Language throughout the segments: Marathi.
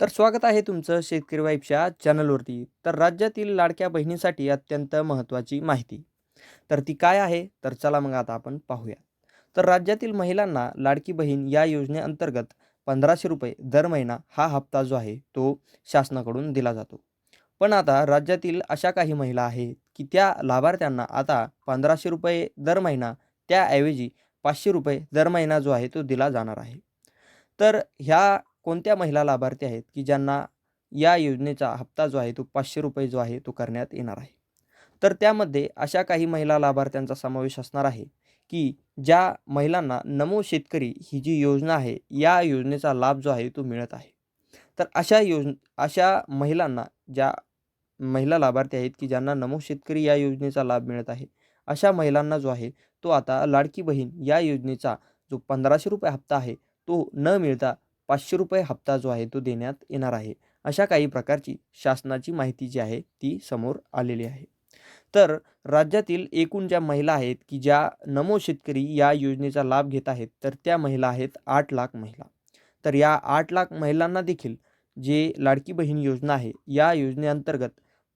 तर स्वागत आहे तुमचं शेतकरी वाईफच्या चॅनलवरती. तर राज्यातील लाडक्या बहिणीसाठी अत्यंत महत्त्वाची माहिती. तर ती काय आहे? तर चला मग आता आपण पाहूया. तर राज्यातील महिलांना लाडकी बहीण या योजनेअंतर्गत पंधराशे रुपये दर महिना हा हप्ता जो आहे तो शासनाकडून दिला जातो. पण आता राज्यातील अशा काही महिला आहेत की त्या लाभार्थ्यांना आता पंधराशे रुपये दर महिना त्याऐवजी पाचशे रुपये दर महिना जो आहे तो दिला जाणार आहे. तर ह्या कोणत्या महिला लाभार्थी आहेत की ज्यांना या योजनेचा हप्ता जो आहे तो पाचशे रुपये जो आहे तो करण्यात येणार आहे? तर त्यामध्ये अशा काही महिला लाभार्थ्यांचा समावेश असणार आहे की ज्या महिलांना नमो शेतकरी ही जी योजना आहे या योजनेचा लाभ जो आहे तो मिळत आहे. तर अशा योज अशा महिलांना ज्या महिला लाभार्थी आहेत की ज्यांना नमो शेतकरी या योजनेचा लाभ मिळत आहे अशा महिलांना जो आहे तो आता लाडकी बहीण या योजनेचा जो पंधराशे रुपये हप्ता आहे तो न मिळता पाचशे रुपये हप्ता जो आहे तो देण्यात येणार आहे. अशा काही प्रकारची शासनाची माहिती जी आहे ती समोर आलेली आहे. तर राज्यातील एकूण ज्या महिला आहेत की ज्या नमो शेतकरी या योजनेचा लाभ घेत आहेत तर त्या महिला आहेत आठ लाख महिला. तर या आठ लाख महिलांना देखील जे लाडकी बहीण योजना आहे या योजनेअंतर्गत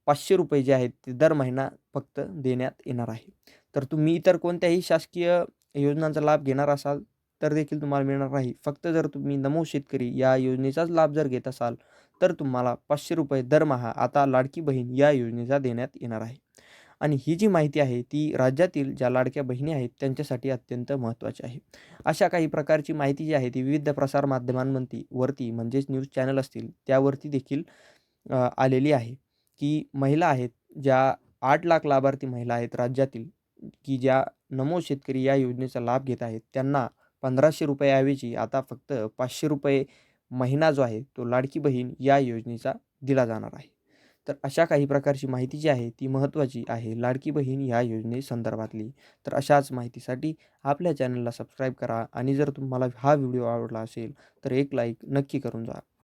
पाचशे रुपये जे आहेत ते दर महिना फक्त देण्यात येणार आहे. तर तुम्ही इतर कोणत्याही शासकीय योजनांचा लाभ घेणार असाल तर देखील तुम्हाला मिळणार नाही. फक्त जर तुम्ही नमो शेतकरी या योजनेचाच लाभ जर घेत असाल तर तुम्हाला पाचशे रुपये दरमहा आता लाडकी बहीण या योजनेचा देण्यात येणार आहे. आणि ही जी माहिती आहे ती राज्यातील ज्या लाडक्या बहिणी आहेत त्यांच्यासाठी अत्यंत महत्त्वाची आहे. अशा काही प्रकारची माहिती जी आहे ती विविध प्रसारमाध्यमांवरती वरती म्हणजेच न्यूज चॅनल असतील त्यावरती देखील आलेली आहे. की महिला आहेत ज्या आठ लाख लाभार्थी महिला आहेत राज्यातील की ज्या नमो शेतकरी या योजनेचा लाभ घेत आहेत त्यांना पंधराशे रुपयाऐवजी आता फक्त पाचशे रुपये महिना जो आहे तो लाडकी बहीण या योजनेचा दिला जाणार आहे. तर अशा काही प्रकारची माहिती जी आहे ती महत्त्वाची आहे लाडकी बहीण या योजनेसंदर्भातली. तर अशाच माहितीसाठी आपल्या चॅनलला सबस्क्राईब करा आणि जर तुम्हाला हा व्हिडिओ आवडला असेल तर एक लाईक नक्की करून जा.